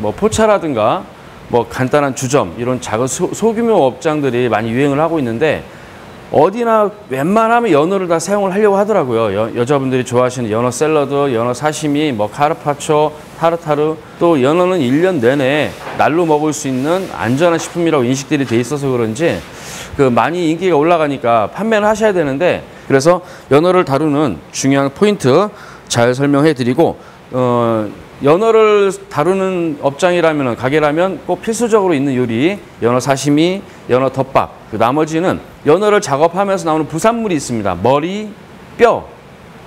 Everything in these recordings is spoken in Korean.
뭐 포차라든가 뭐 간단한 주점 이런 작은 소, 소규모 업장들이 많이 유행을 하고 있는데 어디나 웬만하면 연어를 다 사용을 하려고 하더라고요. 여, 여자분들이 좋아하시는 연어 샐러드, 연어 사시미, 뭐 카르파초, 타르타르 또 연어는 1년 내내 날로 먹을 수 있는 안전한 식품이라고 인식들이 돼 있어서 그런지 그 많이 인기가 올라가니까 판매를 하셔야 되는데 그래서 연어를 다루는 중요한 포인트 잘 설명해 드리고 어 연어를 다루는 업장이라면 가게라면 꼭 필수적으로 있는 요리 연어 사시미, 연어 덮밥 그 나머지는 연어를 작업하면서 나오는 부산물이 있습니다. 머리, 뼈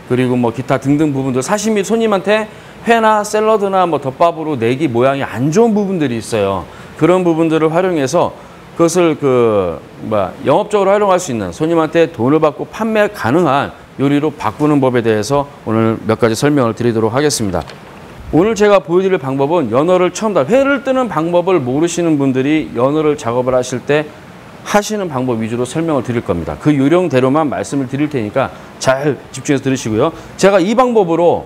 그리고 뭐 기타 등등 부분들 사시미 손님한테 회나 샐러드나 뭐 덮밥으로 내기 모양이 안 좋은 부분들이 있어요. 그런 부분들을 활용해서 그것을 그 뭐 영업적으로 활용할 수 있는 손님한테 돈을 받고 판매 가능한 요리로 바꾸는 법에 대해서 오늘 몇 가지 설명을 드리도록 하겠습니다. 오늘 제가 보여드릴 방법은 연어를 처음 다 회를 뜨는 방법을 모르시는 분들이 연어를 작업을 하실 때 하시는 방법 위주로 설명을 드릴 겁니다. 그 요령대로만 말씀을 드릴 테니까 잘 집중해서 들으시고요. 제가 이 방법으로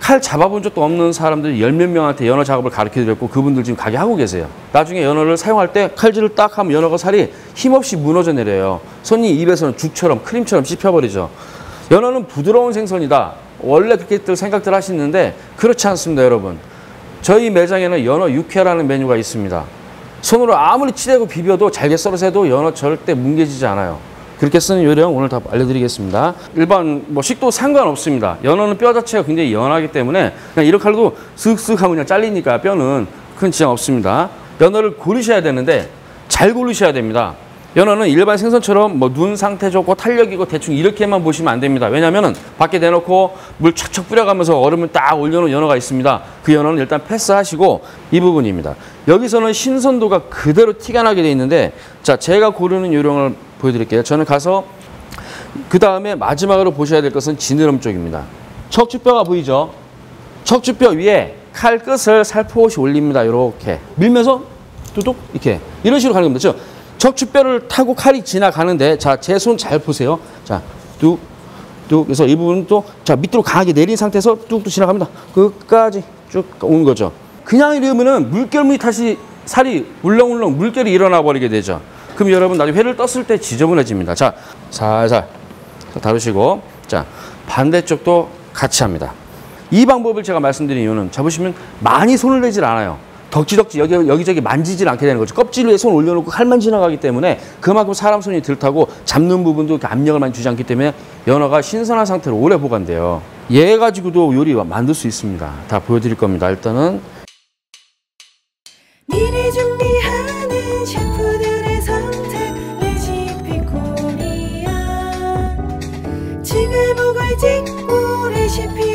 칼 잡아본 적도 없는 사람들이 열 몇 명한테 연어 작업을 가르쳐 드렸고 그분들 지금 가게 하고 계세요. 나중에 연어를 사용할 때 칼질을 딱 하면 연어가 살이 힘없이 무너져 내려요. 손님 입에서는 죽처럼 크림처럼 씹혀버리죠. 연어는 부드러운 생선이다. 원래 그렇게들 생각들 하시는데 그렇지 않습니다, 여러분. 저희 매장에는 연어 육회라는 메뉴가 있습니다. 손으로 아무리 치대고 비벼도 잘게 썰어서 해도 연어 절대 뭉개지지 않아요. 그렇게 쓰는 요령 오늘 다 알려드리겠습니다. 일반 뭐 식도 상관없습니다. 연어는 뼈 자체가 굉장히 연하기 때문에 그냥 이렇게 하도 슥슥 하고 그냥 잘리니까 뼈는 큰 지장 없습니다. 연어를 고르셔야 되는데 잘 고르셔야 됩니다. 연어는 일반 생선처럼 뭐 눈 상태 좋고 탄력이고 대충 이렇게만 보시면 안 됩니다. 왜냐면은 밖에 내놓고 물 척척 뿌려가면서 얼음을 딱 올려놓은 연어가 있습니다. 그 연어는 일단 패스하시고 이 부분입니다. 여기서는 신선도가 그대로 티가 나게 돼 있는데 자 제가 고르는 요령을 보여드릴게요. 저는 가서 그 다음에 마지막으로 보셔야 될 것은 지느러미 쪽입니다. 척추뼈가 보이죠? 척추뼈 위에 칼 끝을 살포시 올립니다. 이렇게 밀면서 뚜둑 이렇게 이런 식으로 가는 겁니다. 즉 척추뼈를 타고 칼이 지나가는데 자 제 손 잘 보세요. 자 뚝, 뚝 그래서 이 부분은 또 자 밑으로 강하게 내린 상태에서 뚝뚝 지나갑니다. 끝까지 쭉 오는 거죠. 그냥 이러면은 물결물이 다시 살이 울렁울렁 물결이 일어나 버리게 되죠. 그럼 여러분 나중에 회를 떴을 때 지저분해집니다. 자 살살 다루시고 자 반대쪽도 같이 합니다. 이 방법을 제가 말씀드린 이유는 잡으시면 많이 손을 내질 않아요. 덕지덕지 여기, 여기저기 만지질 않게 되는 거죠. 껍질 위에 손 올려놓고 칼만 지나가기 때문에 그만큼 사람 손이 덜타고 잡는 부분도 압력을 많이 주지 않기 때문에 연어가 신선한 상태로 오래 보관돼요. 얘 가지고도 요리 만들 수 있습니다. 다 보여드릴 겁니다. 일단은 레시피